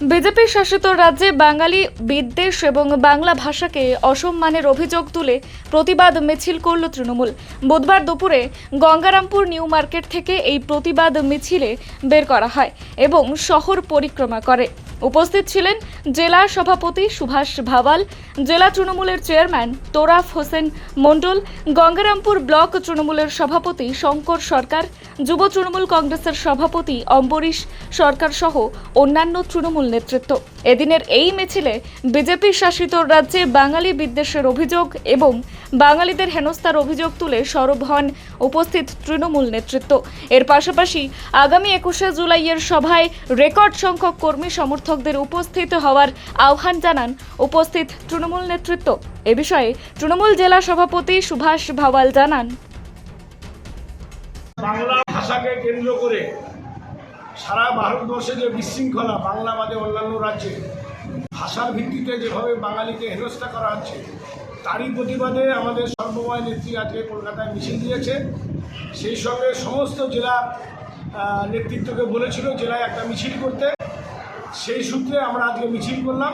BJP শাসিত রাজ্যে বাঙালি বিদ্বেষ এবং বাংলা ভাষাকে অসম্মানের অভিযোগ তুলে প্রতিবাদ মিছিল করল তৃণমূল। বুধবার দুপুরে গঙ্গারামপুর নিউ মার্কেট থেকে এই প্রতিবাদ মিছিলে বের করা হয় এবং শহর পরিক্রমা করে। উপস্থিত ছিলেন জেলা সভাপতি সুভাষ ভাওয়াল, জেলা তৃণমূলের চেয়ারম্যান তোরাফ হোসেন মণ্ডল, গঙ্গারামপুর ব্লক তৃণমূলের সভাপতি শঙ্কর সরকার, যুব তৃণমূল কংগ্রেসের সভাপতি অম্বরীশ সরকার সহ অন্যান্য তৃণমূল নেতৃত্ব। এদিনের এই মিছিলে বিজেপি শাসিত রাজ্যে বাঙালি বিদ্বেষের অভিযোগ এবং বাঙালিদের হেনস্থার অভিযোগ তুলে সরব হন উপস্থিত তৃণমূল নেতৃত্ব। এর পাশাপাশি আগামী একুশে জুলাইয়ের সভায় রেকর্ড সংখ্যক কর্মী সমর্থকদের উপস্থিত হওয়ার আহ্বান জানান উপস্থিত তৃণমূল নেতৃত্ব। এ বিষয়ে তৃণমূল জেলা সভাপতি সুভাষ ভাওয়াল জানান। বাংলা ভাষাকে কেন্দ্র করে সারা ভারতবর্ষে যে বিশৃঙ্খলা বাংলা বাদে অন্যান্য রাজ্যে, ভাষার ভিত্তিতে যেভাবে বাঙালিকে হেনস্থা করা হচ্ছে, তারই প্রতিবাদে আমাদের সর্বময় নেত্রী আজকে কলকাতায় মিছিল দিয়েছে। সেই সঙ্গে সমস্ত জেলা নেতৃত্বকে বলেছিল জেলায় একটা মিছিল করতে। সেই সূত্রে আমরা আজকে মিছিল করলাম।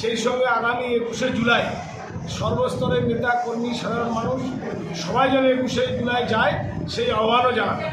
সেই সঙ্গে আগামী একুশে জুলাই সর্বস্তরের নেতা, কর্মী, সাধারণ মানুষ সবাই যেন একুশে জুলাই যায়, সেই আহ্বানও জানালাম